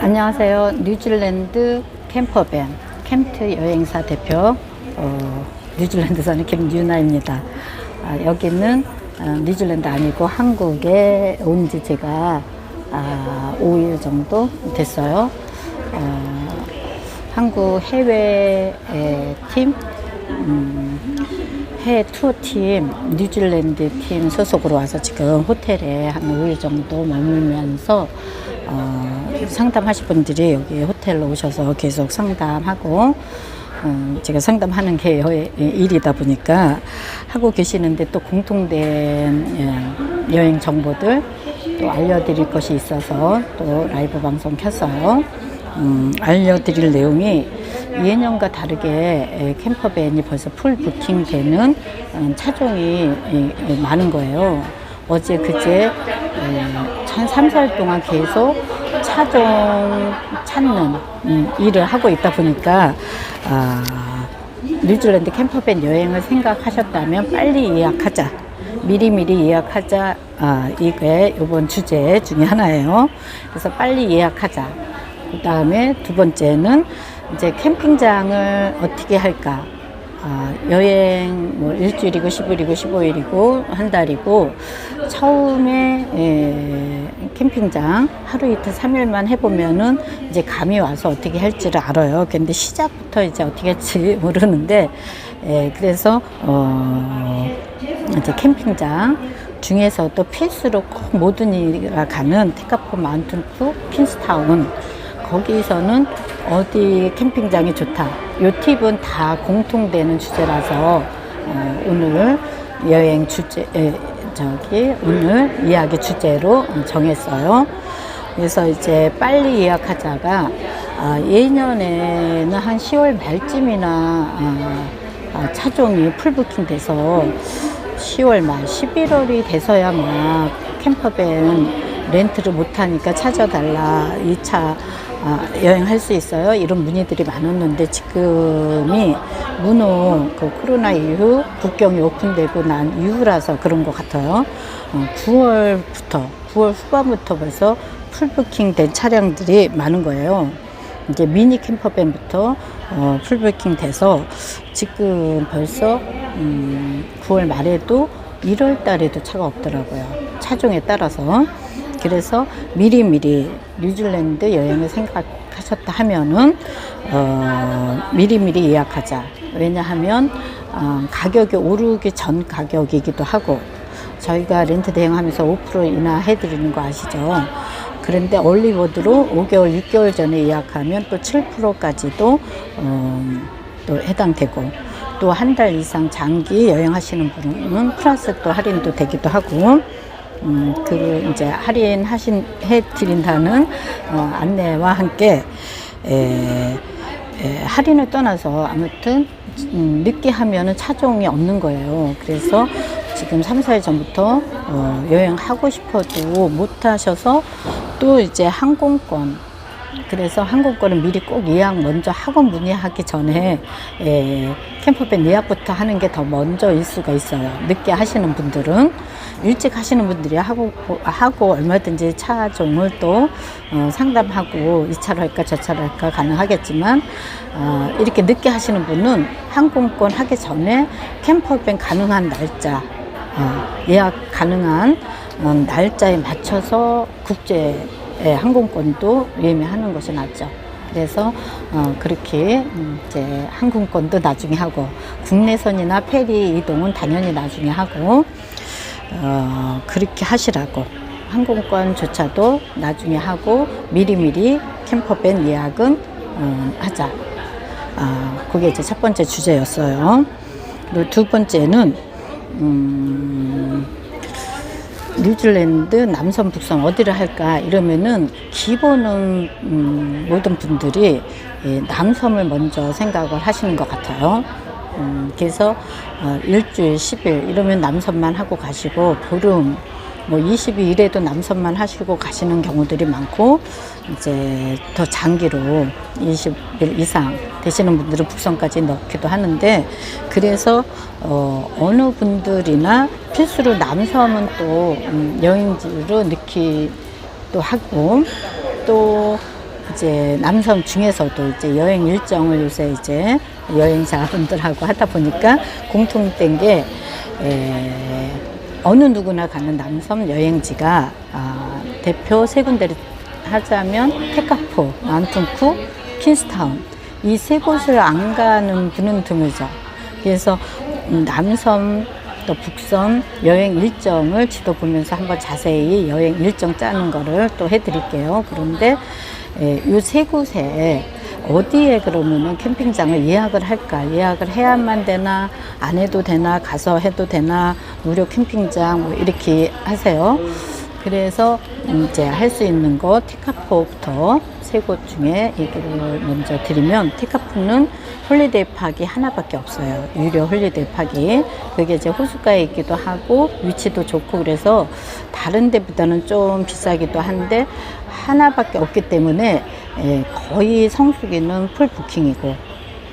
안녕하세요. 뉴질랜드 캠퍼밴 캠트 여행사 대표 어, 뉴질랜드 사는 김유나입니다. 아, 여기는 어, 뉴질랜드 아니고 한국에 온 지 제가 아, 5일 정도 됐어요. 어, 한국 해외 팀 음, 해외 투어 팀, 뉴질랜드 팀 소속으로 와서 지금 호텔에 한 5일 정도 머물면서 어, 상담하실 분들이 여기 호텔로 오셔서 계속 상담하고 어, 제가 상담하는 게 여- 일이다 보니까 하고 계시는데 또 공통된 예, 여행 정보들 또 알려드릴 것이 있어서 또 라이브 방송 켰어요. 음, 알려드릴 내용이 예년과 다르게 에, 캠퍼밴이 벌써 풀 부킹되는 음, 차종이 이, 이, 많은 거예요. 어제 그제 에, 한 3, 4일 동안 계속 차종 찾는 음, 일을 하고 있다 보니까 아, 뉴질랜드 캠퍼밴 여행을 생각하셨다면 빨리 예약하자. 미리미리 예약하자. 아, 이게 이번 주제 중에 하나예요. 그래서 빨리 예약하자. 그 다음에 두 번째는 이제 캠핑장을 어떻게 할까. 아, 여행 뭐 일주일이고 10일이고 15일이고 한 달이고 처음에 에, 캠핑장 하루 이틀 3일만 해보면은 이제 감이 와서 어떻게 할지를 알아요. 근데 시작부터 이제 어떻게 할지 모르는데 에, 그래서 어, 이제 캠핑장 중에서도 필수로 꼭 모든 이가 가는 테카포 마운틴프 퀸스타운 거기서는 어디 캠핑장이 좋다. 요 팁은 다 공통되는 주제라서 어, 오늘 여행 주제 에, 저기 오늘 이야기 주제로 정했어요. 그래서 이제 빨리 예약하자가 아, 예년에는 한 10월 말쯤이나 아, 아, 차종이 풀부킹 돼서 10월 말 11월이 돼서야 막 캠퍼밴 렌트를 못하니까 찾아달라 2차 아, 여행할 수 있어요 이런 문의들이 많았는데 지금이 문호 그 코로나 이후 국경이 오픈되고 난 이후라서 그런 것 같아요 어, 9월부터 9월 후반부터 벌써 풀부킹 된 차량들이 많은 거예요 이제 미니 캠퍼밴부터 어, 풀부킹 돼서 지금 벌써 음, 9월 말에도 1월 달에도 차가 없더라고요. 차종에 따라서. 그래서 미리미리 뉴질랜드 여행을 생각하셨다 하면은 어, 미리미리 예약하자. 왜냐하면 어, 가격이 오르기 전 가격이기도 하고 저희가 렌트 대행하면서 5% 인하해 드리는 거 아시죠? 그런데 얼리버드로 5개월, 6개월 전에 예약하면 또 7%까지도 어, 또 해당되고 또 한 달 이상 장기 여행하시는 분은 플러스 또 할인도 되기도 하고 음, 그 이제 할인하신 해 드린다는 어, 안내와 함께 에, 에, 할인을 떠나서 아무튼 음, 늦게 하면은 차종이 없는 거예요. 그래서 지금 3, 4일 전부터 어, 여행하고 싶어도 못 하셔서 또 이제 항공권 그래서 항공권을 미리 꼭 예약 먼저 하고 문의하기 전에 에, 캠퍼밴 예약부터 하는 게 더 먼저일 수가 있어요. 늦게 하시는 분들은 일찍 하시는 분들이 하고 하고 얼마든지 차종을 또 어, 상담하고 이 차로 할까 저 차로 할까 가능하겠지만 어, 이렇게 늦게 하시는 분은 항공권 하기 전에 캠퍼밴 가능한 날짜 어, 예약 가능한 어, 날짜에 맞춰서 국제 예, 항공권도 예매하는 것이 낫죠. 그래서 어, 그렇게 음, 이제 항공권도 나중에 하고 국내선이나 페리 이동은 당연히 나중에 하고 어, 그렇게 하시라고 항공권조차도 나중에 하고 미리미리 캠퍼밴 예약은 어, 하자. 아, 그게 이제 첫 번째 주제였어요. 그리고 두 번째는 음, 뉴질랜드 남섬 북섬 어디를 할까 이러면은 기본은 음, 모든 분들이 예, 남섬을 먼저 생각을 하시는 것 같아요. 음, 그래서 어, 일주일 10일 이러면 남섬만 하고 가시고 보름 뭐 22일에도 남섬만 하시고 가시는 경우들이 많고 이제 더 장기로 20일 이상 되시는 분들은 북섬까지 넣기도 하는데 그래서 어, 어느 분들이나 필수로 남섬은 또 음, 여행지로 넣기도 하고 또 이제 남섬 중에서도 이제 여행 일정을 요새 이제 여행자분들하고 하다 보니까 공통된 게 에, 어느 누구나 가는 남섬 여행지가 아, 대표 세 군데를 하자면 테카포, 만퉁쿠, 킨스타운 이 세 곳을 안 가는 분은 드물죠. 그래서 음, 남섬 또 북섬 여행 일정을 지도 보면서 한번 자세히 여행 일정 짜는 거를 또 해드릴게요. 그런데 이 세 곳에 어디에 그러면은 캠핑장을 예약을 할까? 예약을 해야만 되나? 안 해도 되나? 가서 해도 되나? 무료 캠핑장 뭐 이렇게 하세요. 그래서 이제 할 수 있는 거 티카포부터 세 곳 중에 얘기를 먼저 드리면 티카포는 홀리데이 파기 하나밖에 없어요. 유료 홀리데이 파기. 그게 이제 호숫가에 있기도 하고 위치도 좋고 그래서 다른 데보다는 좀 비싸기도 한데 하나밖에 없기 때문에 예, 거의 성수기는 풀 부킹이고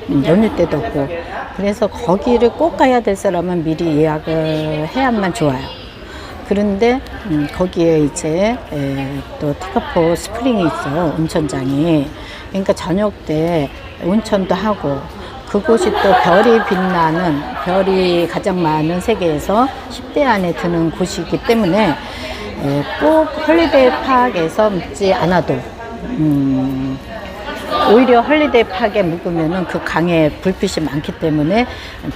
음, 연휴 때도 없고 그래서 거기를 꼭 가야 될 사람은 미리 예약을 해야만 좋아요. 그런데 음, 거기에 이제 에, 또 티카포 스프링이 있어요 온천장이 그러니까 저녁 때 온천도 하고 그곳이 또 별이 빛나는 별이 가장 많은 세계에서 10대 안에 드는 곳이기 때문에 에, 꼭 홀리데이 파크에서 묵지 않아도 음, 오히려 헐리데이 파크에 묵으면은 그 강에 불빛이 많기 때문에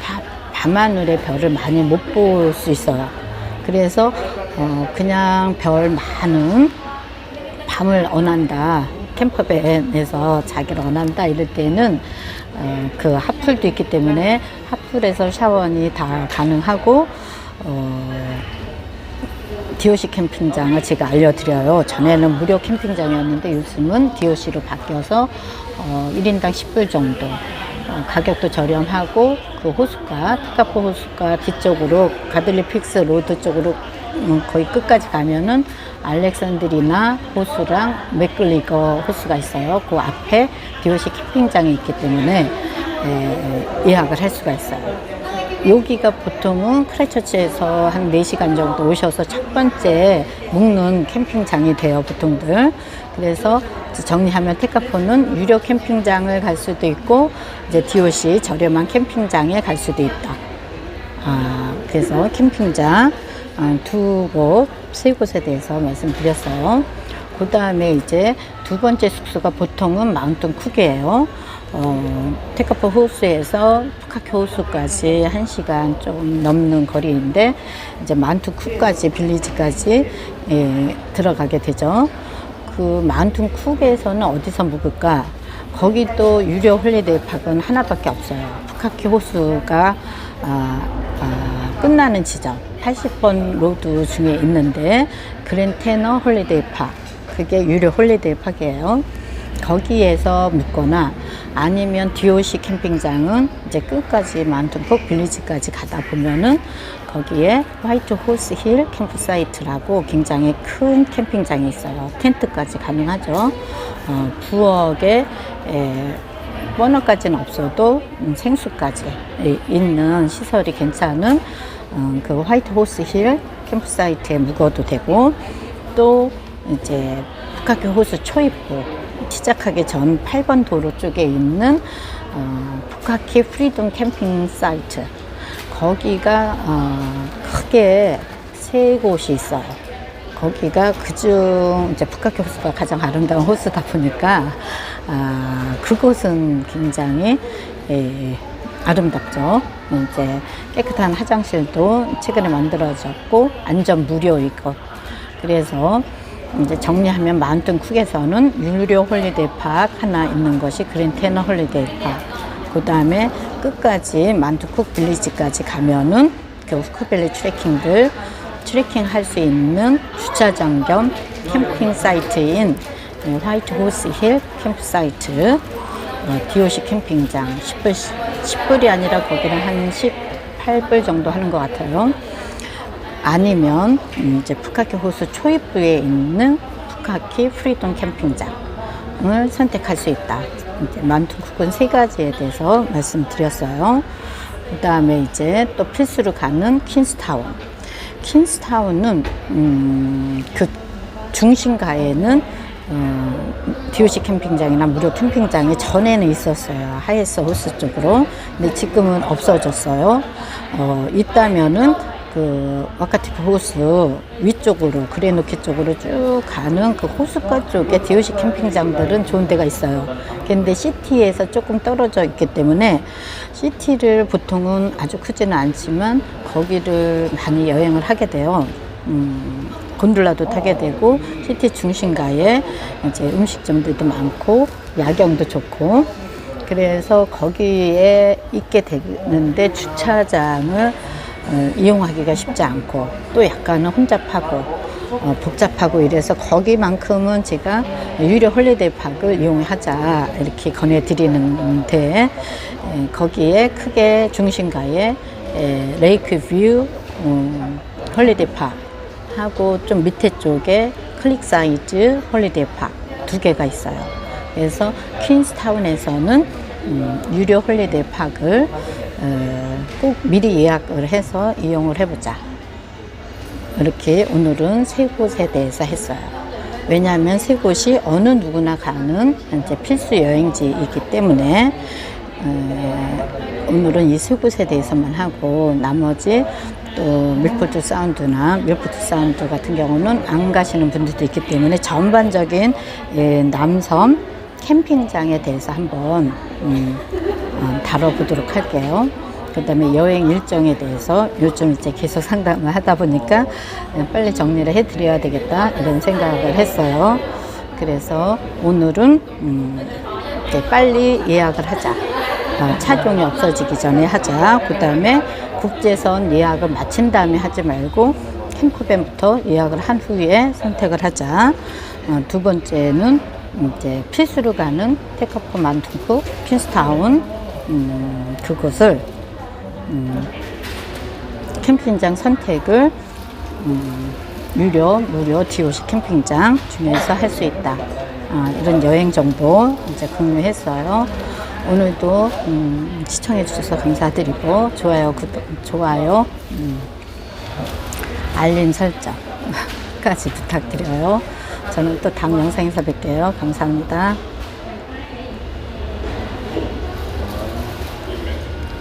바- 밤하늘의 별을 많이 못 볼 수 있어요. 그래서 어, 그냥 별 많은 밤을 원한다. 캠퍼밴에서 자기를 원한다. 이럴 때는 어, 그 핫플도 있기 때문에 핫플에서 샤워니 다 가능하고 어, DOC 캠핑장을 제가 알려드려요. 전에는 무료 캠핑장이었는데 요즘은 DOC로 바뀌어서 어, 1인당 10불 정도. 어, 가격도 저렴하고 그 호숫가, 티카포 호숫가 뒤쪽으로 가들리 픽스 로드 쪽으로 음, 거의 끝까지 가면은 알렉산드리나 호수랑 맥글리거 호수가 있어요. 그 앞에 DOC 캠핑장이 있기 때문에 에, 예약을 할 수가 있어요. 여기가 보통은 크라이처치에서 한 4시간 정도 오셔서 첫 번째 묵는 캠핑장이 돼요, 보통들. 그래서 정리하면 테카포는 유료 캠핑장을 갈 수도 있고, 이제 DOC 저렴한 캠핑장에 갈 수도 있다. 아, 그래서 캠핑장 아, 두 곳, 세 곳에 대해서 말씀드렸어요. 그 다음에 이제 두 번째 숙소가 보통은 마운틴 쿡이에요. 어, 테카포 호수에서 푸카케 호수까지 한 시간 좀 넘는 거리인데, 이제 만투 쿡까지, 빌리지까지 예, 들어가게 되죠. 그 마운틴 쿡에서는 어디서 묵을까? 거기도 유료 홀리데이 팍은 하나밖에 없어요. 푸카케 호수가 아, 아, 끝나는 지점 80번 로드 중에 있는데 그랜테너 홀리데이 팍 그게 유료 홀리데이 팍이에요. 거기에서 묵거나 아니면 DOC 캠핑장은 이제 끝까지 만튼폭 빌리지까지 가다 보면은 거기에 화이트 호스 힐 캠프사이트라고 굉장히 큰 캠핑장이 있어요. 텐트까지 가능하죠. 어, 부엌에 에, 버너까지는 없어도 음, 생수까지 에, 있는 시설이 괜찮은 어, 그 화이트 호스 힐 캠프사이트에 묵어도 되고 또 이제 북학교 호수 초입부 시작하기 전 8번 도로 쪽에 있는 어, 북학키 프리덤 캠핑 사이트 거기가 어, 크게 세 곳이 있어요. 거기가 그중 이제 북학교 호수가 가장 아름다운 호수다 보니까 아, 그곳은 굉장히 예, 아름답죠. 이제 깨끗한 화장실도 최근에 만들어졌고 안전 무료이고 그래서 이제 정리하면 마운틴 쿡에서는 유료 홀리데이 파크 하나 있는 것이 그린 테너 홀리데이 파크. 그 다음에 끝까지 마운틴 쿡 빌리지까지 가면은 그 후크밸리 트레킹들 트레킹 할 수 있는 주차장 겸 캠핑 사이트인 예, 화이트 호스 힐 캠프 사이트 어, DOC 캠핑장 10불, 10불이 아니라 거기는 한 18불 정도 하는 것 같아요. 아니면 음, 이제 푸카키 호수 초입부에 있는 푸카키 프리돈 캠핑장을 선택할 수 있다. 이제 만투국은 세 가지에 대해서 말씀드렸어요. 그 다음에 이제 또 필수로 가는 퀸스타운. 퀸스타운은 음, 그 중심가에는 어, DOC 캠핑장이나 무료 캠핑장이 전에는 있었어요. 하이스 호스 쪽으로. 근데 지금은 없어졌어요. 어, 있다면은 그 와카티프 호수 위쪽으로 그레노키 쪽으로 쭉 가는 그 호수가 쪽에 DOC 캠핑장들은 좋은 데가 있어요. 근데 시티에서 조금 떨어져 있기 때문에 시티를 보통은 아주 크지는 않지만 거기를 많이 여행을 하게 돼요. 음, 곤돌라도 타게 되고 시티 중심가에 이제 음식점들도 많고 야경도 좋고 그래서 거기에 있게 되는데 주차장을 어, 이용하기가 쉽지 않고 또 약간은 혼잡하고 어, 복잡하고 이래서 거기만큼은 제가 유료 홀리데이 파크를 이용하자 이렇게 권해드리는데 에, 거기에 크게 중심가에 에, 레이크 뷰 음, 홀리데이 파크 하고 좀 밑에 쪽에 클릭 사이즈 홀리데이 파크 두 개가 있어요. 그래서 퀸스타운에서는 음, 유료 홀리데이 어, 꼭 미리 예약을 해서 이용을 해보자. 이렇게 오늘은 세 곳에 대해서 했어요. 왜냐하면 세 곳이 어느 누구나 가는 이제 필수 여행지이기 때문에 어, 오늘은 이 세 곳에 대해서만 하고 나머지 또 밀포트 사운드나 밀포트 사운드 같은 경우는 안 가시는 분들도 있기 때문에 전반적인 예, 남섬 캠핑장에 대해서 한번 음, 어, 다뤄보도록 할게요. 그 다음에 여행 일정에 대해서 요즘 이제 계속 상담을 하다 보니까 빨리 정리를 해드려야 되겠다 이런 생각을 했어요. 그래서 오늘은 음, 빨리 예약을 하자. 어, 차종이 없어지기 전에 하자. 그 다음에 국제선 예약을 마친 다음에 하지 말고 캠프밴부터 예약을 한 후에 선택을 하자. 어, 두 번째는 이제 필수로 가는 테카포 만퉁프 퀸스타운 음, 그곳을 음, 캠핑장 선택을 음, 유료, 무료 DOC 캠핑장 중에서 할 수 있다. 아, 이런 여행 정보 이제 공유했어요. 오늘도 음, 시청해 주셔서 감사드리고 좋아요, 구독, 좋아요, 음, 알림 설정까지 부탁드려요. 저는 또 다음 영상에서 뵐게요. 감사합니다.